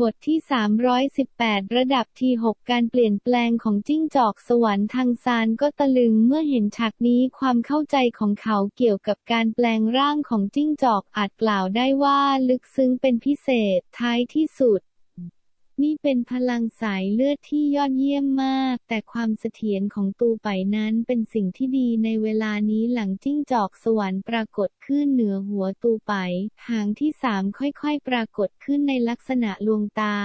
บทที่ 318 ระดับที่6การเปลี่ยนแปลงของจิ้งจอกสวรรค์ทางซานก็ตะลึงเมื่อเห็นฉากนี้ความเข้าใจของเขาเกี่ยวกับการแปลงร่างของจิ้งจอกอาจกล่าวได้ว่าลึกซึ้งเป็นพิเศษท้ายที่สุด นี่เป็นพลังสายเลือดที่ยอดเยี่ยมมาก แต่ความเสถียรของตูไปนั้นเป็นสิ่งที่ดีในเวลานี้หลังจิ้งจอกสวรรค์ปรากฏขึ้นเหนือหัวตูไป หางที่สามค่อยๆ ปรากฏขึ้นในลักษณะลวงตา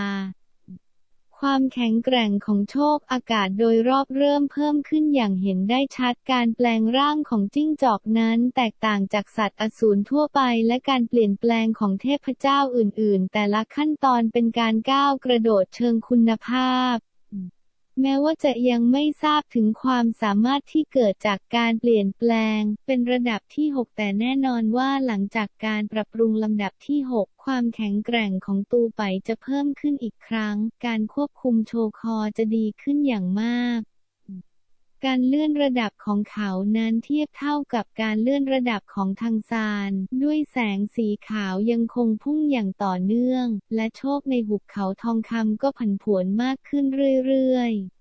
ความแข็งแกร่งของโชคอากาศโดยรอบเริ่มเพิ่มขึ้นอย่างเห็นได้ชัดการแปลงร่างของจิ้งจอกนั้น แตกต่างจากสัตว์อสูรทั่วไป และการเปลี่ยนแปลงของเทพเจ้าอื่น ๆ แต่ละขั้นตอนเป็นการก้าวกระโดดเชิงคุณภาพ แม้ว่าจะยังไม่ทราบถึงความสามารถที่เกิดจากการเปลี่ยนแปลง เป็นระดับที่ 6 แต่แน่นอนว่าหลังจากการปรับปรุงลำดับที่ 6 ความแข็งแกร่งของตูไปจะเพิ่มขึ้นอีกครั้ง การควบคุมโชคอจะดีขึ้นอย่างมากการเลื่อนระดับของเขานั้นเทียบเท่ากับการเลื่อนระดับของทางซาน ด้วยแสงสีขาวยังคงพุ่งอย่างต่อเนื่อง และโชคในหุบเขาทองคำก็ผันผวนมากขึ้นเรื่อยๆ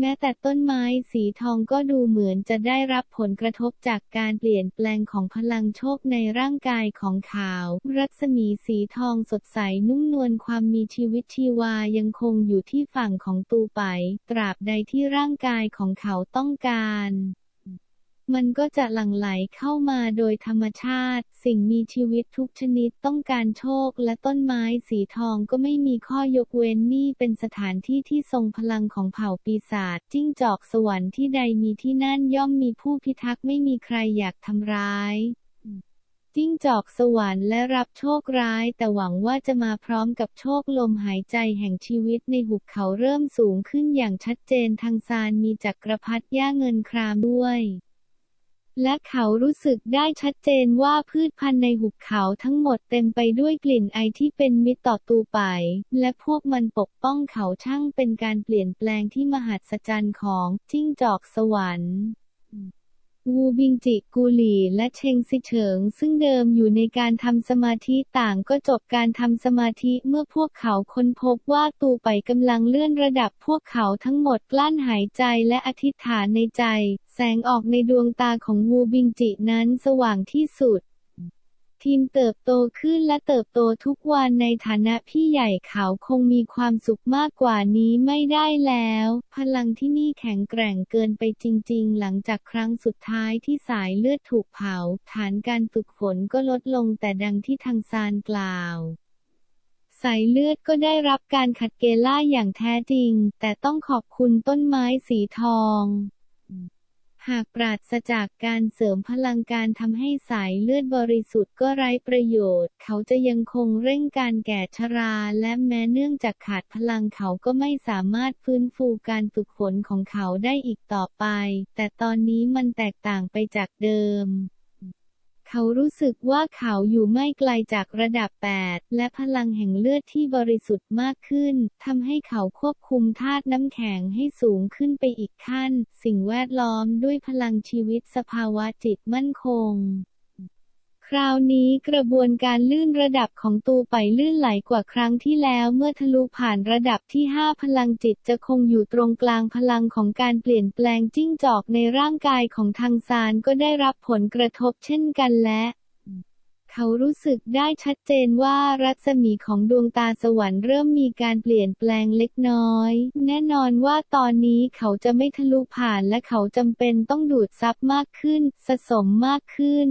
แม้แต่ต้นไม้สีทองก็ดูเหมือนจะได้รับผลกระทบจากการเปลี่ยนแปลงของพลังโชคในร่างกายของเขา รัศมีสีทองสดใสนุ่มนวลความมีชีวิตชีวายังคงอยู่ที่ฝั่งของตูไป ตราบใดที่ร่างกายของเขาต้องการ มันก็จะหลั่งไหลเข้ามาโดยธรรมชาติ สิ่งมีชีวิตทุกชนิดต้องการโชคและต้นไม้สีทองก็ไม่มีข้อยกเว้นนี่เป็นสถานที่ที่ทรงพลังของเผ่าปีศาจจิ้งจอกสวรรค์ที่ใดมีที่นั่นย่อมมีผู้พิทักษ์ไม่มีใครอยากทำร้ายจิ้งจอกสวรรค์และรับโชคร้าย แต่หวังว่าจะมาพร้อมกับโชคลมหายใจแห่งชีวิตในหุบเขาเริ่มสูงขึ้นอย่างชัดเจนทางซานมีจักรพรรดิย่าเงินครามด้วย และเขารู้สึกได้ชัดเจนว่าพืชพันธุ์ในหุบเขาทั้งหมดเต็มไปด้วยกลิ่นไอที่เป็นมิตรต่อตูไป และพวกมันปกป้องเขาช่างเป็นการเปลี่ยนแปลงที่มหัศจรรย์ของจิ้งจอกสวรรค์ วูบิงจิกูหลีและเชงซิเฉิง ซึ่งเดิมอยู่ในการทำสมาธิต่างก็จบการทำสมาธิเมื่อพวกเขาค้นพบว่าตูไปกำลังเลื่อนระดับพวกเขาทั้งหมดกลั้นหายใจและอธิษฐานในใจ แสงออกในดวงตาของวูบิงจินั้นสว่างที่สุด ทีมเติบโตขึ้นและเติบโตทุกวันในฐานะพี่ใหญ่เขาคงมีความสุขมากกว่านี้ไม่ได้แล้ว พลังที่นี่แข็งแกร่งเกินไปจริง ๆ หลังจากครั้งสุดท้ายที่สายเลือดถูกเผา ฐานการฝึกฝนก็ลดลงแต่ดังที่ทางซานกล่าวสายเลือดก็ได้รับการขัดเกล่าอย่างแท้จริง แต่ต้องขอบคุณต้นไม้สีทอง หากปราศจากการเสริมพลังการทำให้สายเลือดบริสุทธิ์ก็ไร้ประโยชน์ เขาจะยังคงเร่งการแก่ชรา และแม้เนื่องจากขาดพลังเขาก็ไม่สามารถฟื้นฟูการฝึกฝนของเขาได้อีกต่อไป แต่ตอนนี้มันแตกต่างไปจากเดิม เขารู้สึกว่าเขาอยู่ไม่ไกลจากระดับ 8 และพลังแห่งเลือดที่บริสุทธิ์มากขึ้น ทำให้เขาควบคุมธาตุน้ำแข็งให้สูงขึ้นไปอีกขั้น สิ่งแวดล้อมด้วยพลังชีวิตสภาวะจิตมั่นคง คราวนี้กระบวนการลื่นระดับของตูไปลื่นไหลกว่าครั้งที่แล้วเมื่อทะลุผ่านระดับที่ 5 พลังจิตจะคงอยู่ตรงกลางพลังของการเปลี่ยนแปลงจิ้งจอกในร่างกายของทางซานก็ได้รับผลกระทบเช่นกันและเขารู้สึกได้ชัดเจนว่ารัศมีของดวงตาสวรรค์เริ่มมีการเปลี่ยนแปลงเล็กน้อย แน่นอนว่าตอนนี้เขาจะไม่ทะลุผ่านและเขาจำเป็นต้องดูดซับมากขึ้น สะสมมากขึ้น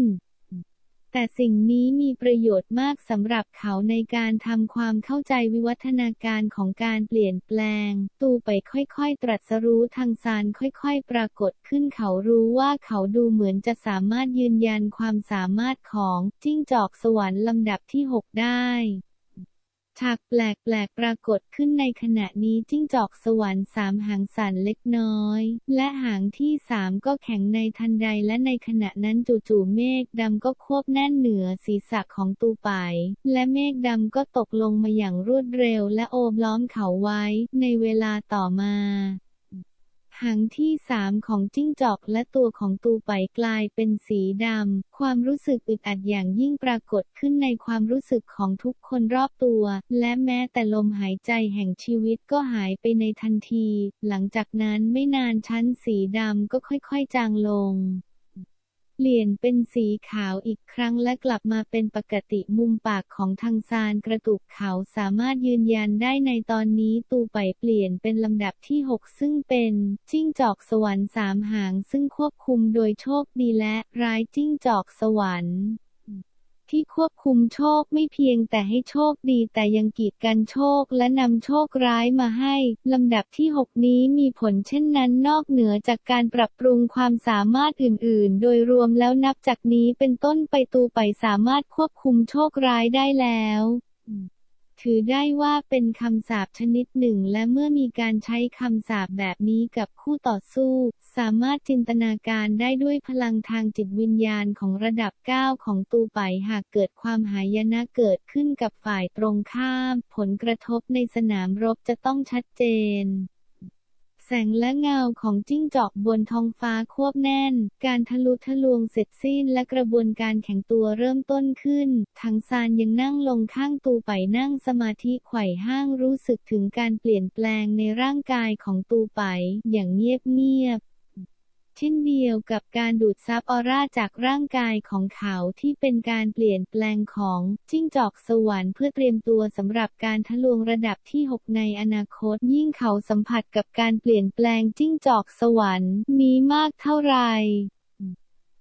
แต่สิ่งนี้มีประโยชน์มากสำหรับเขาในการทำความเข้าใจวิวัฒนาการของการเปลี่ยนแปลง ตูไปค่อยๆ ตรัสรู้ทางสารค่อยๆ ปรากฏขึ้นเขารู้ว่าเขาดูเหมือนจะสามารถยืนยันความสามารถของจิ้งจอกสวรรค์ลำดับที่ 6 ได้ ฉากแปลกๆ ปรากฏขึ้นในขณะนี้จิ้งจอกสวรรค์สามหางสั่นเล็กน้อย และหางที่สามก็แข็งในทันใดและในขณะนั้นจู่ๆเมฆดำก็ควบแน่นเหนือศีรษะของตูไป และเมฆดำก็ตกลงมาอย่างรวดเร็วและโอบล้อมเขาไว้ ในเวลาต่อมา หางที่สามของจิ้งจอกและตัวของตูไปกลายเป็นสีดำ ความรู้สึกอึดอัดอย่างยิ่งปรากฏขึ้นในความรู้สึกของทุกคนรอบตัว และแม้แต่ลมหายใจแห่งชีวิตก็หายไปในทันที หลังจากนั้นไม่นานชั้นสีดำก็ค่อยๆจางลง เปลี่ยนเป็นสีขาวอีกครั้งและกลับมาเป็นปกติมุมปากของทางซานกระตุกเขาสามารถยืนยันได้ในตอนนี้ตูไปเปลี่ยนเป็นลำดับที่ 6 ซึ่งเป็นจิ้งจอกสวรรค์สามหางซึ่งควบคุมโดยโชคดีและร้ายจิ้งจอกสวรรค์ ที่ควบคุมโชคไม่เพียงแต่ให้โชคดีแต่ยังกีดกันโชคและนำโชคร้ายมาให้ ลำดับที่ 6 นี้มีผลเช่นนั้นนอกเหนือจากการปรับปรุงความสามารถอื่น ๆ โดยรวมแล้วนับจากนี้เป็นต้นไปตูไปสามารถควบคุมโชคร้ายได้แล้ว ถือได้ว่าเป็นคำสาปชนิดหนึ่ง และเมื่อมีการใช้คำสาปแบบนี้กับคู่ต่อสู้ สามารถจินตนาการได้ด้วยพลังทางจิตวิญญาณของระดับ 9 ของตูไปหากเกิดความหายนะเกิดขึ้นกับฝ่ายตรงข้าม ผลกระทบในสนามรบจะต้องชัดเจน แสงและเงาของจิ้งจอกบนท้องฟ้าควบแน่น การทะลุทะลวงเสร็จสิ้นและกระบวนการแข่งตัวเริ่มต้นขึ้น ทังซานยังนั่งลงข้างตูไปนั่งสมาธิไขว่ห้างรู้สึกถึงการเปลี่ยนแปลงในร่างกายของตูไปอย่างเงียบเงียบ เช่นเดียวกับการดูดซับออร่าจากร่างกายของเขาที่เป็นการเปลี่ยนแปลงของจิ้งจอกสวรรค์เพื่อเตรียมตัวสำหรับการทะลวงระดับที่ 6 ในอนาคต ยิ่งเขาสัมผัสกับการเปลี่ยนแปลงจิ้งจอกสวรรค์มีมากเท่าไหร่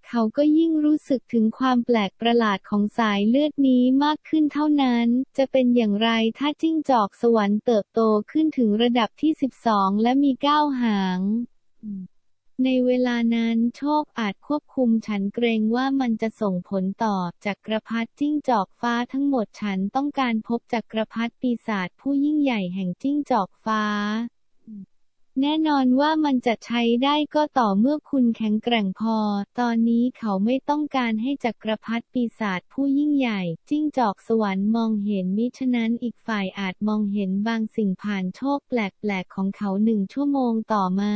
เขาก็ยิ่งรู้สึกถึงความแปลกประหลาดของสายเลือดนี้มากขึ้นเท่านั้น จะเป็นอย่างไรถ้าจิ้งจอกสวรรค์เติบโตขึ้นถึงระดับที่ 12 และมีก้าวหาง ในเวลานั้นโชคอาจควบคุมฉันเกรงว่ามันจะส่งผลต่อจักรพรรดิจิ้งจอกฟ้าทั้งหมดฉันต้องการพบจักรพรรดิปีศาจผู้ยิ่งใหญ่แห่งจิ้งจอกฟ้า แน่นอนว่ามันจะใช้ได้ก็ต่อเมื่อคุณแข็งแกร่งพอ ตอนนี้เขาไม่ต้องการให้จักรพรรดิปีศาจผู้ยิ่งใหญ่ จิ้งจอกสวรรค์มองเห็นมิฉะนั้นอีกฝ่ายอาจมองเห็นบางสิ่งผ่านโชคแปลกๆของเขาหนึ่งชั่วโมงต่อมา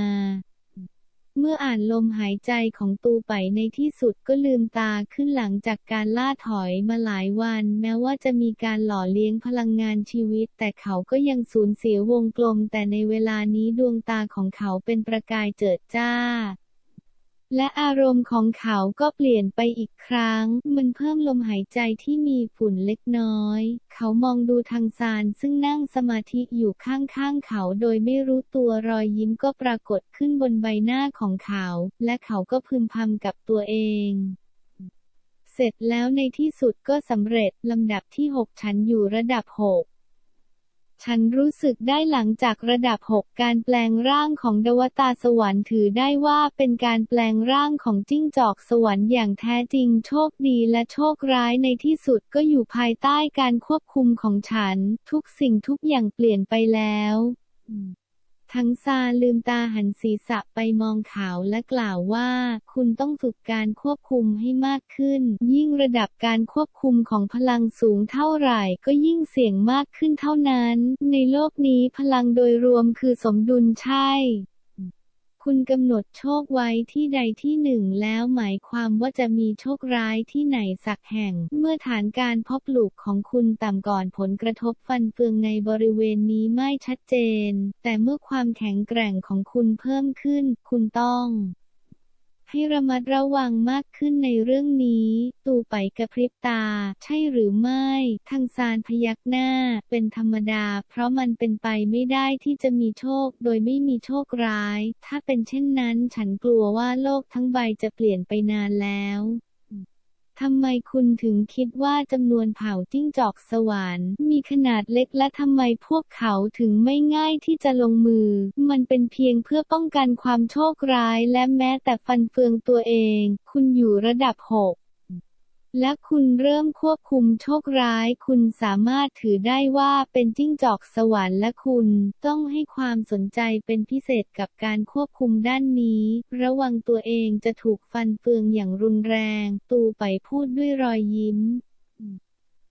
เมื่ออ่านลมหายใจของตูไปในที่สุดก็ลืมตาขึ้นหลังจากการล่าถอยมาหลายวัน แม้ว่าจะมีการหล่อเลี้ยงพลังงานชีวิต แต่เขาก็ยังสูญเสียวงกลม แต่ในเวลานี้ดวงตาของเขาเป็นประกายเจิดจ้า และอารมณ์ของเขาก็เปลี่ยนไปอีกครั้ง มันเพิ่มลมหายใจที่มีฝุ่นเล็กน้อย เขามองดูทางซานซึ่งนั่งสมาธิอยู่ข้างๆเขาโดยไม่รู้ตัวรอยยิ้มก็ปรากฏขึ้นบนใบหน้าของเขา และเขาก็พึมพำกับตัวเองเสร็จแล้วในที่สุดก็สำเร็จ ลำดับที่ 6 ฉันอยู่ระดับ 6 ฉันรู้สึกได้หลังจากระดับ 6 การแปลงร่างของดวตาสวรรค์ถือได้ว่าเป็นการแปลงร่างของจิ้งจอกสวรรค์อย่างแท้จริงโชคดีและโชคร้ายในที่สุดก็อยู่ภายใต้การควบคุมของฉัน ทุกสิ่งทุกอย่างเปลี่ยนไปแล้ว ทั้งซาลืมตาหันศีรษะไปมองเขาและกล่าวว่า คุณต้องฝึกการควบคุมให้มากขึ้น ยิ่งระดับการควบคุมของพลังสูงเท่าไหร่ ก็ยิ่งเสี่ยงมากขึ้นเท่านั้น ในโลกนี้พลังโดยรวมคือสมดุลใช่ คุณกำหนดโชคไว้ที่ใดที่หนึ่งแล้วหมายความว่าจะมีโชคร้ายที่ไหนสักแห่ง เมื่อฐานการเพาะปลูกของคุณต่ำก่อนผลกระทบฟันเฟืองในบริเวณนี้ไม่ชัดเจน แต่เมื่อความแข็งแกร่งของคุณเพิ่มขึ้น คุณต้อง ให้ระมัดระวังมากขึ้นในเรื่องนี้ ตูไปกระพริบตา ใช่หรือไม่ ทางซานพยักหน้า เป็นธรรมดา เพราะมันเป็นไปไม่ได้ที่จะมีโชค โดยไม่มีโชคร้าย ถ้าเป็นเช่นนั้นฉันกลัวว่าโลกทั้งใบจะเปลี่ยนไปนานแล้ว ทำไมคุณถึงคิดว่าจำนวนเผ่าจิ้งจอกสวรรค์มีขนาดเล็กและทำไมพวกเขาถึงไม่ง่ายที่จะลงมือ มันเป็นเพียงเพื่อป้องกันความโชคร้ายและแม้แต่ฟันเฟืองตัวเอง คุณอยู่ระดับหก และคุณเริ่มควบคุมโชคร้าย คุณสามารถถือได้ว่าเป็นจิ้งจอกสวรรค์และคุณต้องให้ความสนใจเป็นพิเศษกับการควบคุมด้านนี้ ระวังตัวเองจะถูกฟันเฟืองอย่างรุนแรง ตูไปพูดด้วยรอยยิ้ม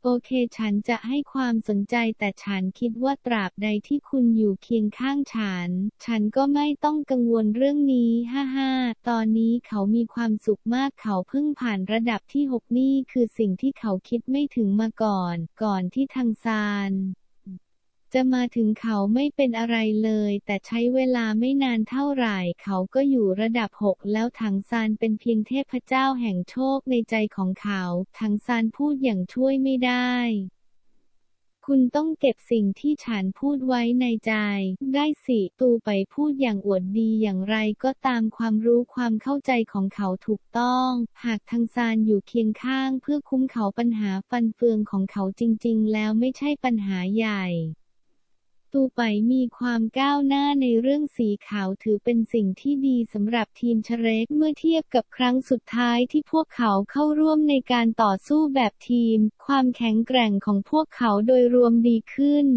โอเคฉันจะให้ความสนใจแต่ฉันคิดว่าตราบใดที่คุณอยู่เคียงข้างฉัน ฉันก็ไม่ต้องกังวลเรื่องนี้ฮ่าฮ่าตอนนี้เขามีความสุขมากเขาเพิ่งผ่านระดับที่ 6 นี่คือสิ่งที่เขาคิดไม่ถึงมาก่อน ก่อนที่ทางซาน จะมาถึงเขาไม่เป็นอะไรเลย แต่ใช้เวลาไม่นานเท่าไหร่ เขาก็อยู่ระดับ6แล้วถังซานเป็นเพียงเทพเจ้าแห่งโชคในใจของเขา ถังซานพูดอย่างช่วยไม่ได้ คุณต้องเก็บสิ่งที่ฉันพูดไว้ในใจ ได้สิตูไปพูดอย่างอวดดีอย่างไรก็ตามความรู้ความเข้าใจของเขาถูกต้อง หากทังซานอยู่เคียงข้างเพื่อคุ้มเขาปัญหาฟันเฟืองของเขาจริง ๆ แล้วไม่ใช่ปัญหาใหญ่ ตูไปมีความก้าวหน้าในเรื่องสีขาวถือเป็นสิ่งที่ดีสำหรับทีมเชเรกเมื่อเทียบกับครั้งสุดท้ายที่พวกเขาเข้าร่วมในการต่อสู้แบบทีม ความแข็งแกร่งของพวกเขาโดยรวมดีขึ้น